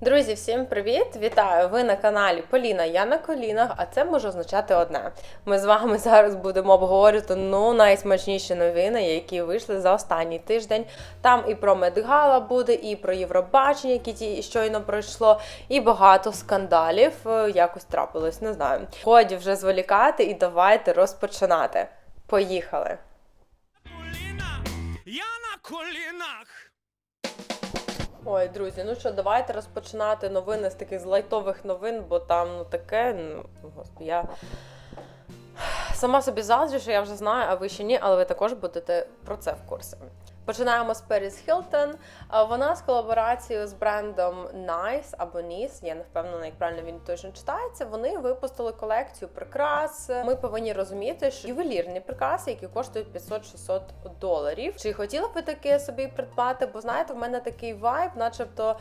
Друзі, всім привіт! Вітаю! Ви на каналі Поліна. Я на колінах, а це може означати одне. Ми з вами зараз будемо обговорювати ну найсмачніші новини, які вийшли за останній тиждень. Там і про Медгала буде, і про Євробачення, які ті щойно пройшло, і багато скандалів е, якось трапилось. Не знаю. Годі вже зволікати і давайте розпочинати. Поїхали! коліна, я на колінах. Ой, друзі, ну що, давайте розпочинати новини з таких з лайтових новин, бо там ну таке. Ну, господи, я сама собі заздрю, що я вже знаю, а ви ще ні, але ви також будете про це в курсі. Починаємо з Періс Хілтон. Вона з колаборацією з брендом Nice або Nice, я не впевнена, як правильно він точно читається. Вони випустили колекцію прикрас. Ми повинні розуміти, що ювелірні прикраси, які коштують 500-600 доларів. Чи хотіла б ви таке собі придбати? Бо знаєте, в мене такий вайб, начебто,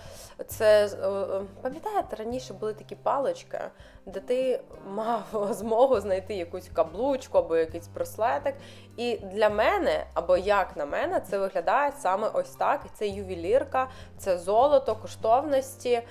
це е, е, пам'ятаєте, раніше були такі палички, де ти мав змогу знайти якусь каблучку або якийсь браслетик. І для мене, або як на мене, це виглядає саме ось так. Це ювелірка, це золото, коштовності.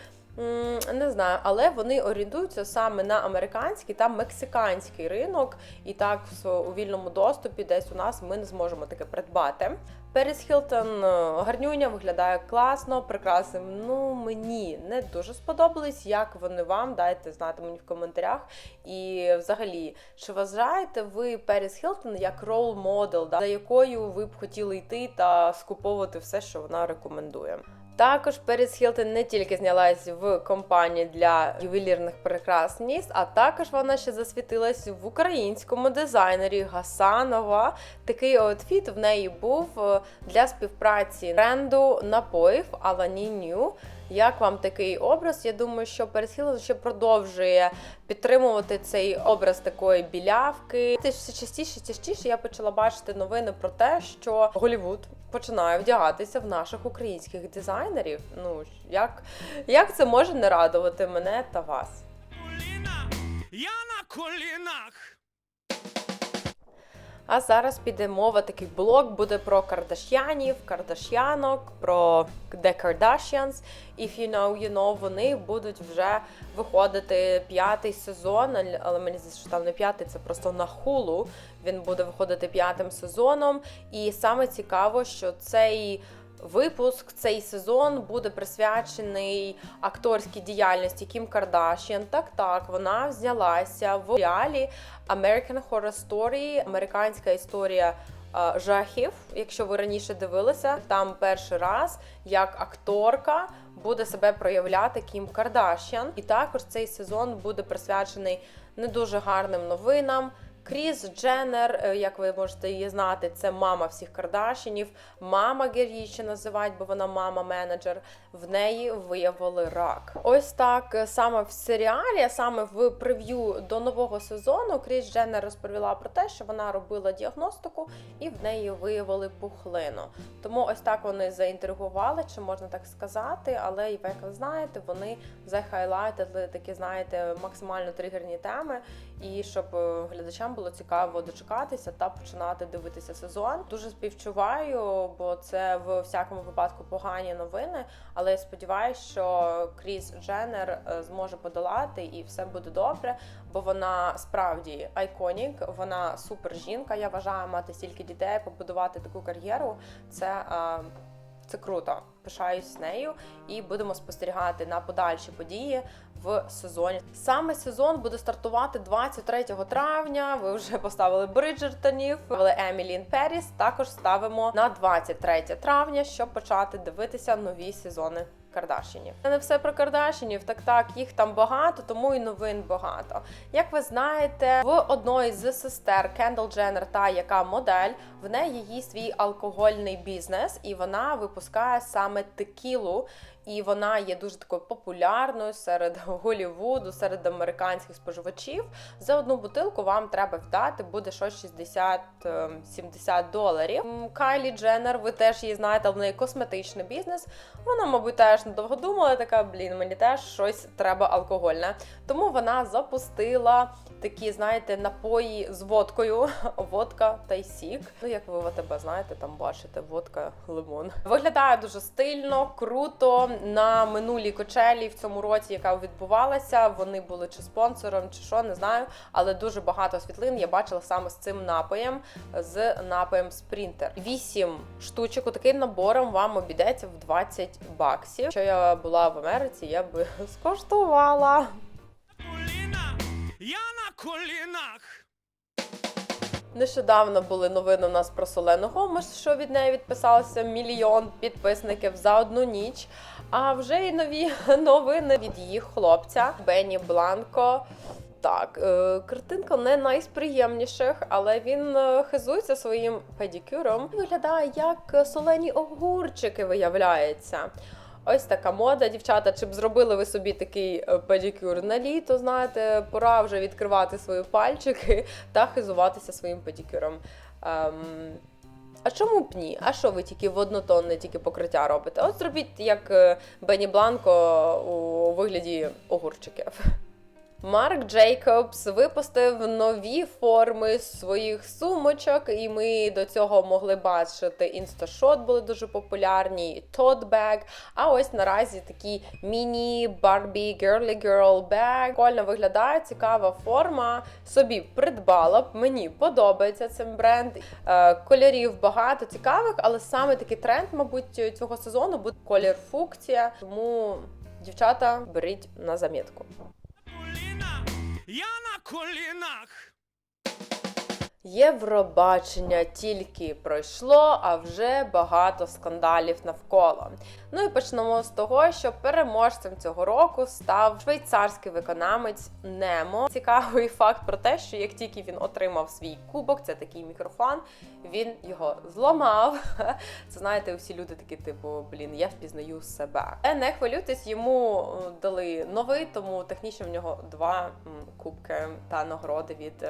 Не знаю, але вони орієнтуються саме на американський та мексиканський ринок, і так у вільному доступі десь у нас ми не зможемо таке придбати. Періс Хілтон е, гарнюня виглядає класно, прекрасно. Ну мені не дуже сподобались. Як вони вам? Дайте знати мені в коментарях. І взагалі, чи вважаєте ви Періс Хілтон як рол модел, за якою ви б хотіли йти та скуповувати все, що вона рекомендує? Також Періс Хілтон не тільки знялась в компанії для ювелірних прикрас Ніс, а також вона ще засвітилась в українському дизайнері Гасанова. Такий outfit в неї був е, для співпраці бренду напоїв Алані New. Як вам такий образ? Я думаю, що Періс ще продовжує підтримувати цей образ такої білявки. Те все частіше, частіше я почала бачити новини про те, що Голівуд починає вдягатися в наших українських дизайнерів. Ну як, як це може не радувати мене та вас? Я на колінах. А зараз піде мова, такий блок буде про Кардаш'янів, Кардаш'янок, про The Kardashians. If you know, you know, вони будуть вже виходити п'ятий сезон, але- мені здається, що там не п'ятий, це просто на хулу. Він буде виходити п'ятим сезоном. І саме цікаво, що цей Випуск цей сезон буде присвячений акторській діяльності Кім Кардашіан. Так, так, вона знялася в серіалі American Horror Story, американська історія е, жахів. Якщо ви раніше дивилися, там перший раз як акторка буде себе проявляти Кім Кардашіан. І також цей сезон буде присвячений не дуже гарним новинам. Кріс Дженнер, е, як ви можете її знати, це мама всіх Кардашінів. Мама Гер ще називають, бо вона мама-менеджер. В неї виявили рак. Ось так е, саме в серіалі, а саме в прев'ю до нового сезону, Кріс Дженнер розповіла про те, що вона робила діагностику і в неї виявили пухлину. Тому ось так вони заінтригували, чи можна так сказати. Але як ви знаєте, вони захайлайтили такі, знаєте, максимально тригерні теми, і щоб е, глядачам було цікаво дочекатися та починати дивитися сезон. Дуже співчуваю, бо це в всякому випадку погані новини. Але я сподіваюся, що Кріс Дженнер е, зможе подолати і все буде добре, бо вона справді айконік, вона супер жінка. Я вважаю мати стільки дітей, побудувати таку кар'єру. Це е, це круто. Пишаюсь нею і будемо спостерігати на подальші події в сезоні. Саме сезон буде стартувати 23 травня. Ви вже поставили Бриджертонів, але Емілін Періс. Також ставимо на 23 травня, щоб почати дивитися нові сезони. Кардашінів. Це не все про Кардашінів, так так, їх там багато, тому і новин багато. Як ви знаєте, в одної з сестер Кендал Дженнер, та яка модель, в неї є свій алкогольний бізнес, і вона випускає саме текілу. І вона є дуже такою популярною серед Голівуду, серед американських споживачів. За одну бутилку вам треба вдати, буде щось 60-70 доларів. Кайлі Дженнер, ви теж її знаєте, в неї косметичний бізнес. Вона, мабуть, теж недовго думала, така блін, мені теж щось треба алкогольне. Тому вона запустила такі, знаєте, напої з водкою, водка та й сік. Ну, як ви в АТБ знаєте, там бачите, водка, лимон. Виглядає дуже стильно, круто. На минулій кочелі в цьому році, яка відбувалася. Вони були чи спонсором, чи що, не знаю. Але дуже багато світлин я бачила саме з цим напоєм, з напоєм Спрінтер. Вісім штучок. Таким набором вам обійдеться в 20 баксів. Якщо я була в Америці, я би скоштувала. Я на колінах. Нещодавно були новини у нас про Солену Гомеш, що від неї відписалося мільйон підписників за одну ніч. А вже й нові новини від її хлопця Бенні Бланко. Так, е, картинка не найсприємніших, але він е, хизується своїм педикюром. Виглядає як солені огурчики, виявляється. Ось така мода, дівчата. Чи б зробили ви собі такий е, педикюр на літо? Знаєте, пора вже відкривати свої пальчики та хизуватися своїм педикюром. Ем, а чому б ні? А що ви тільки в однотонне тільки покриття робите? От зробіть як е, Бенні Бланко у вигляді огурчиків. Марк Джейкобс випустив нові форми своїх сумочок, і ми до цього могли бачити інсташот, були дуже популярні, bag, А ось наразі такі міні Barbie Girly Girl bag. Прикольно виглядає, цікава форма. Собі придбала б. Мені подобається цим бренд. Е, Кольорів багато цікавих, але саме такий тренд, мабуть, цього сезону буде колір фукція. Тому дівчата беріть на замітку. Я на колінах. Євробачення тільки пройшло, а вже багато скандалів навколо. Ну і почнемо з того, що переможцем цього року став швейцарський виконавець Немо. Цікавий факт про те, що як тільки він отримав свій кубок, це такий мікрофон, він його зламав. Це знаєте, всі люди такі, типу, блін, я впізнаю себе. Е, Не хвилюйтесь, йому е, дали новий, тому технічно в нього два кубки та нагороди від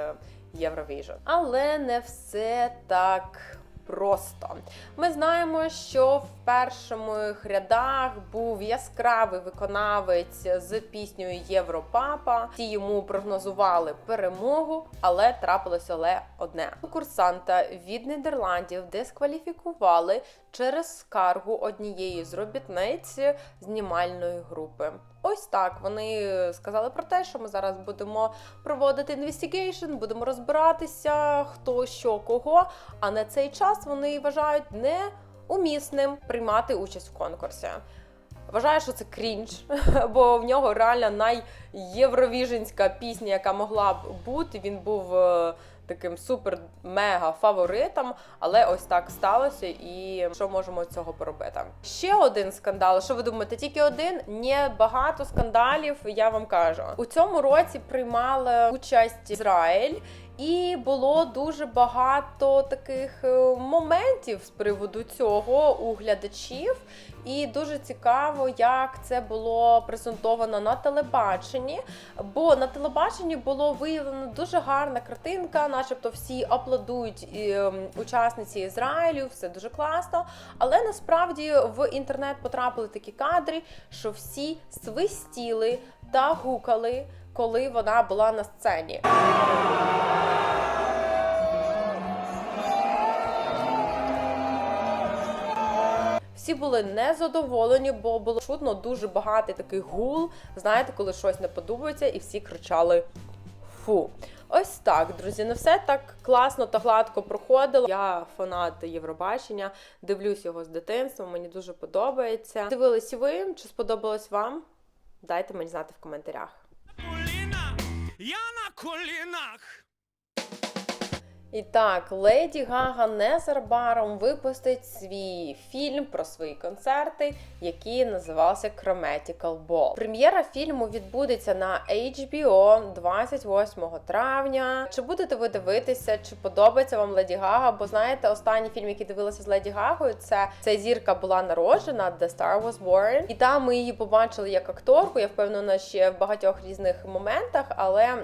Євровіжн. Але не все так. Просто ми знаємо, що в перших рядах був яскравий виконавець з піснею Європапа. Ті йому прогнозували перемогу, але трапилося але одне. Курсанта від Нідерландів дискваліфікували через скаргу однієї з робітниць знімальної групи. Ось так вони сказали про те, що ми зараз будемо проводити інвестигейшн, будемо розбиратися, хто що кого. А на цей час вони вважають неумісним приймати участь в конкурсі. Вважаю, що це крінж, бо в нього реально найєвровіженська пісня, яка могла б бути. Він був е, таким супер-мега фаворитом, але ось так сталося. І що можемо цього поробити? Ще один скандал. Що ви думаєте? Тільки один? Ні, багато скандалів. Я вам кажу. У цьому році приймали участь Ізраїль. І було дуже багато таких е, моментів з приводу цього у глядачів. І дуже цікаво, як це було презентовано на телебаченні. Бо на телебаченні було виявлено дуже гарна картинка, начебто всі аплодують ем, учасниці Ізраїлю, все дуже класно. Але насправді в інтернет потрапили такі кадри, що всі свистіли та гукали, коли вона була на сцені. Всі були незадоволені, бо було чутно дуже багатий такий гул. Знаєте, коли щось не подобається, і всі кричали фу. Ось так, друзі, не все так класно та гладко проходило. Я фанат Євробачення, дивлюсь його з дитинства, мені дуже подобається. Дивились ви? Чи сподобалось вам? Дайте мені знати в коментарях. Я на колінах. І так, Леді Гага незабаром випустить свій фільм про свої концерти, який називався Chromatical Ball. Прем'єра фільму відбудеться на HBO 28 травня. Чи будете ви дивитися, чи подобається вам Леді Гага? Бо знаєте, останній фільм, який дивилася з Леді Гагою, це ця зірка була народжена, The Star Was Born. І там ми її побачили як акторку. Я впевнена, ще в багатьох різних моментах, але.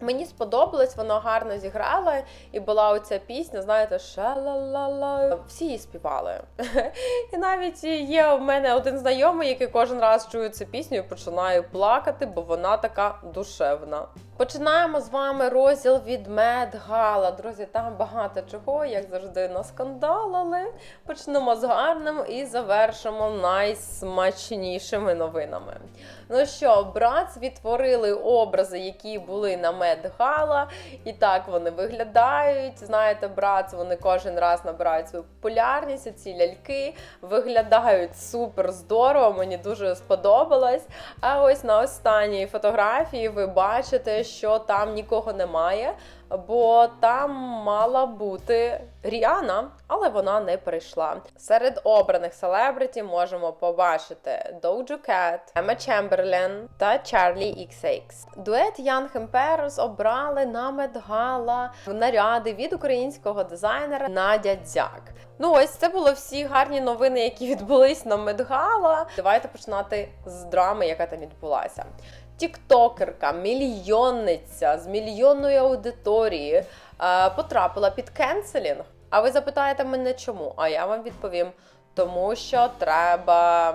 Мені сподобалось, вона гарно зіграла, і була оця пісня, знаєте, ша-ла-ла-ла. Всі її співали. І навіть є в мене один знайомий, який кожен раз чує цю пісню і починає плакати, бо вона така душевна. Починаємо з вами розділ від Мед Гала. Друзі, там багато чого, як завжди, наскандалили. Почнемо з гарним і завершимо найсмачнішими новинами. Ну що, братс відтворили образи, які були на медгала, і так вони виглядають. Знаєте, братс, вони кожен раз набирають свою популярність. Ці ляльки виглядають супер здорово. Мені дуже сподобалось. А ось на останній фотографії ви бачите, що там нікого немає, бо там мала бути Ріана, але вона не прийшла. Серед обраних селебриті можемо побачити Doja Cat, Емма Чемберлен та Чарлі XX. Дует Young Emperors обрали на медгала наряди від українського дизайнера Надя Дзяк. Ну ось це було всі гарні новини, які відбулись на медгала. Давайте починати з драми, яка там відбулася. Тіктокерка, мільйонниця з мільйонної аудиторії е, потрапила під кенселінг. А ви запитаєте мене чому? А я вам відповім. Тому що треба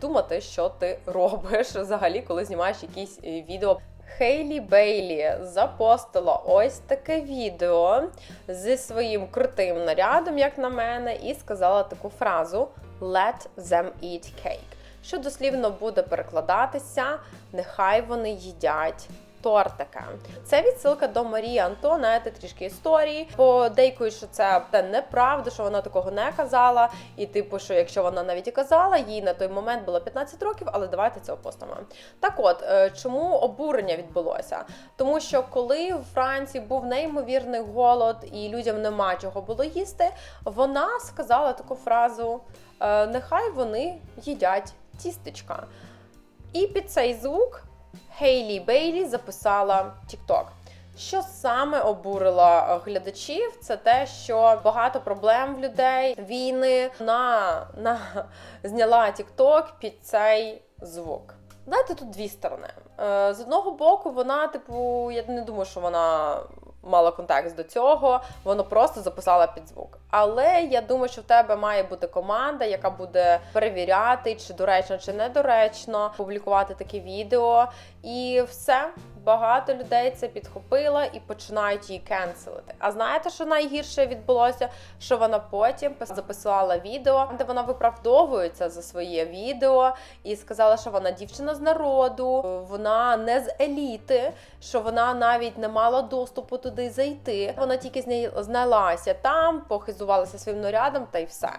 думати, що ти робиш взагалі, коли знімаєш якісь е, відео. Хейлі Бейлі запостила ось таке відео зі своїм крутим нарядом, як на мене, і сказала таку фразу Let them eat cake що дослівно буде перекладатися Нехай вони їдять. Тортика. Це відсилка до Марії Антонети, трішки історії. Подейкують, що це неправда, що вона такого не казала. І, типу, що якщо вона навіть і казала, їй на той момент було 15 років, але давайте це опустимо. Так от, е, чому обурення відбулося? Тому що коли в Франції був неймовірний голод і людям нема чого було їсти, вона сказала таку фразу: е, Нехай вони їдять тістечка. І під цей звук Хейлі Бейлі записала TikTok. Що саме обурило глядачів, це те, що багато проблем в людей, війни на, на зняла TikTok під цей звук. Знаєте, тут дві сторони. Е, З одного боку, вона, типу, я не думаю, що вона мала контекст до цього, воно просто записала під звук. Але я думаю, що в тебе має бути команда, яка буде перевіряти, чи доречно, чи недоречно публікувати таке відео. І все. Багато людей це підхопило і починають її кенселити. А знаєте, що найгірше відбулося? Що вона потім записала відео, де вона виправдовується за своє відео і сказала, що вона дівчина з народу, вона не з еліти, що вона навіть не мала доступу туди зайти. Вона тільки знялася там, похизувалася своїм нарядом та й все.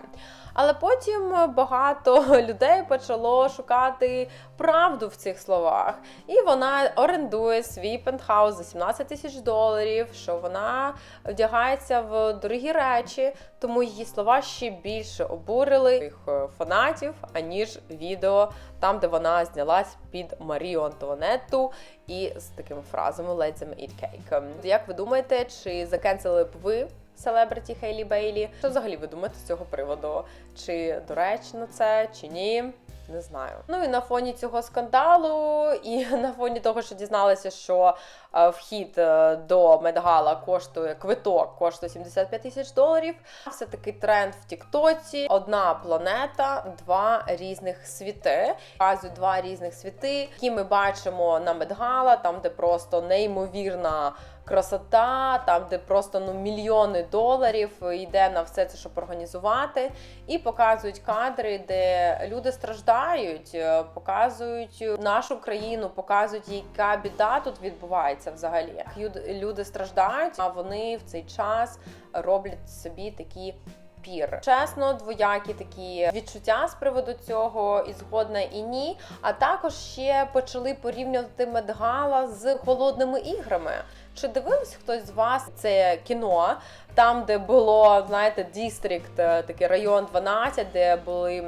Але потім багато людей почало шукати правду в цих словах, і вона орендує свій пентхаус за 17 тисяч доларів. Що вона вдягається в дорогі речі, тому її слова ще більше обурили їх е, фанатів, аніж відео там, де вона знялась під Марію Антуанетту і з такими фразами «Let them eat cake». Як ви думаєте, чи закенсили б ви? Селебриті Хейлі Бейлі. Що взагалі ви думаєте з цього приводу? Чи доречно це, чи ні? Не знаю. Ну і на фоні цього скандалу, і на фоні того, що дізналися, що е, вхід е, до Медгала коштує квиток, коштує 75 тисяч доларів. Все такий тренд в Тіктоці. Одна планета, два різних світи. Показують два різних світи, які ми бачимо на Медгала, там де просто неймовірна красота, там, де просто ну мільйони доларів йде на все це, щоб організувати, і показують кадри, де люди страждають, е, показують нашу країну, показують, яка біда тут відбувається взагалі. Люди страждають, а вони в цей час роблять собі такі. Пір чесно, двоякі такі відчуття з приводу цього, і згодна і ні. А також ще почали порівнювати Медгала з холодними іграми. Чи дивився хтось з вас це кіно, там, де було, знаєте, дістрикт, е, такий район 12, де були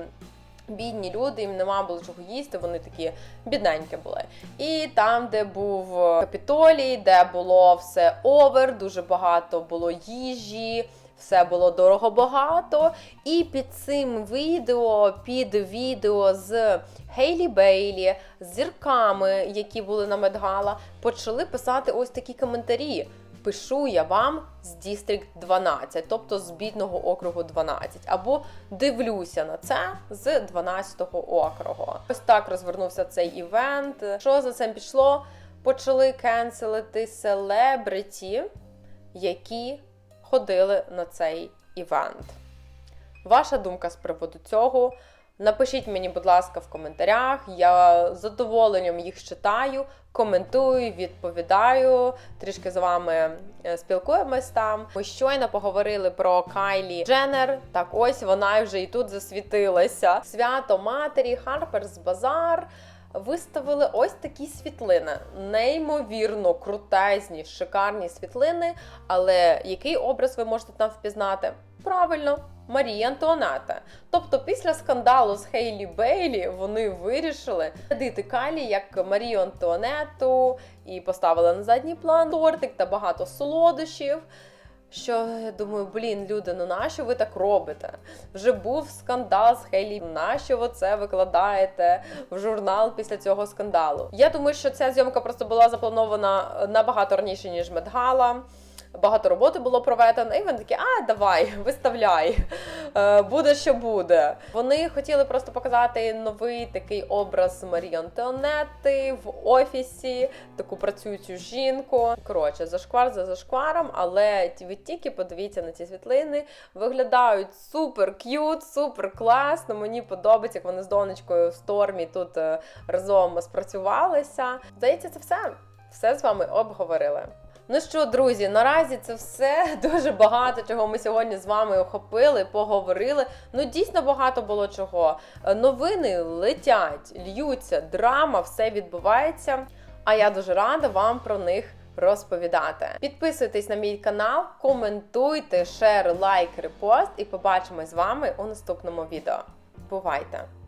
бідні люди, їм нема було чого їсти, вони такі бідненькі були. І там, де був е, Капітолій, де було все овер, дуже багато було їжі. Все було дорого багато, і під цим відео, під відео з Хейлі Бейлі, з зірками, які були на Медгала, почали писати ось такі коментарі. Пишу я вам з Дістрикт 12, тобто з бідного округу 12, або дивлюся на це з 12-го округу. Ось так розвернувся цей івент. Що за цим пішло? почали кенселити селебриті, які ходили на цей івент. Ваша думка з приводу цього? Напишіть мені, будь ласка, в коментарях. Я з задоволенням їх читаю, коментую, відповідаю. Трішки з вами е, спілкуємось там. Ми щойно поговорили про Кайлі Дженнер. Так ось вона вже і тут засвітилася. Свято матері, Харперс Базар. Виставили ось такі світлини, неймовірно крутезні, шикарні світлини. Але який образ ви можете там впізнати? Правильно, Марія Антуанета. Тобто, після скандалу з Хейлі Бейлі вони вирішили надити Калі як Марію Антуанету і поставили на задній план тортик та багато солодощів. Що я думаю, блін, люди, ну нащо ви так робите? Вже був скандал з Хейлі. Нащо ви це викладаєте в журнал після цього скандалу? Я думаю, що ця зйомка просто була запланована набагато раніше, ніж Медгала. Багато роботи було проведено, і вони такі, а давай, виставляй, Е, буде що буде. Вони хотіли просто показати новий такий образ Марії Антуанетти в офісі, таку працюючу жінку. Коротше, зашквар за зашкваром, але ви тільки подивіться на ці світлини. Виглядають супер к'ют, супер класно. Мені подобається, як вони з донечкою в стормі тут е, разом спрацювалися. Здається, це все. Все з вами обговорили. Ну що, друзі, наразі це все дуже багато чого ми сьогодні з вами охопили, поговорили. Ну дійсно багато було чого. Новини летять, льються, драма, все відбувається. А я дуже рада вам про них розповідати. Підписуйтесь на мій канал, коментуйте, шер, лайк, репост, і побачимось з вами у наступному відео. Бувайте!